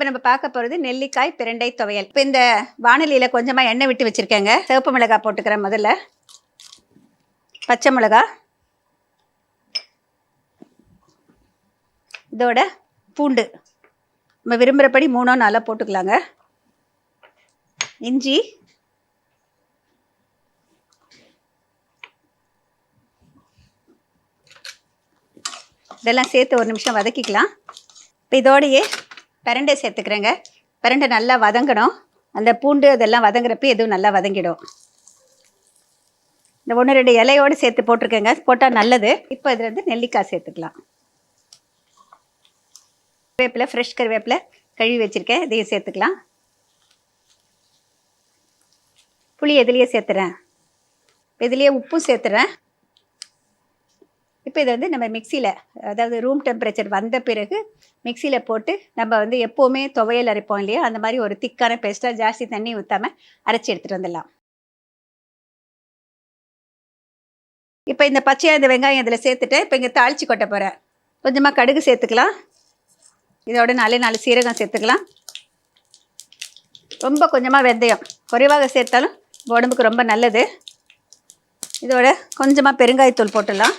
இப்போ நம்ம பார்க்க போகிறது நெல்லிக்காய் பிரண்டை துவையல். இப்போ இந்த வானலியில் கொஞ்சமாக எண்ணெய் விட்டு வச்சுருக்கேங்க. சிவப்பு மிளகாய் போட்டுக்கிறேன் முதல்ல. பச்சை மிளகா. இதோட பூண்டு. நம்ம விரும்புகிறபடி மூணோ நாலோ போட்டுக்கலாங்க. இஞ்சி. இதெல்லாம் சேர்த்து ஒரு நிமிஷம் வதக்கிக்கலாம். இப்போ இதோடையே பிரண்டை சேர்த்துக்கிறேங்க. பிரண்டை நல்லா வதங்கணும். அந்த பூண்டு அதெல்லாம் வதங்குறப்ப எதுவும் நல்லா வதங்கிடும். இந்த ஒன்று ரெண்டு இலையோடு சேர்த்து போட்டிருக்கேங்க. போட்டால் நல்லது. இப்போ இதில் வந்து நெல்லிக்காய் சேர்த்துக்கலாம். கருவேப்பிலை ஃப்ரெஷ் கருவேப்பிலை கழுவி வச்சுருக்கேன். இதையும் சேர்த்துக்கலாம். புளி எதுலேயே சேர்த்துறேன். இதுலேயே உப்பும் சேர்த்துறேன். இப்போ இதை வந்து நம்ம மிக்சியில் அதாவது ரூம் டெம்பரேச்சர் வந்த பிறகு மிக்சியில் போட்டு நம்ம வந்து எப்போவுமே துவையல் அரைப்போம் இல்லையா? அந்த மாதிரி ஒரு திக்கான பேஸ்ட்டாக ஜாஸ்தி தண்ணி ஊற்றாமல் அரைச்சி எடுத்துகிட்டு வந்துடலாம். இப்போ இந்த பச்சையாக இந்த வெங்காயம் இதில் சேர்த்துட்டு இப்போ இங்கே தாளித்து கொட்ட போகிறேன் கொஞ்சமாக கடுகு சேர்த்துக்கலாம். இதோட நாலே நாலு சீரகம் சேர்த்துக்கலாம். ரொம்ப கொஞ்சமாக வெந்தயம். குறைவாக சேர்த்தாலும் உடம்புக்கு ரொம்ப நல்லது. இதோட கொஞ்சமாக பெருங்காயத்தூள் போட்டுடலாம்.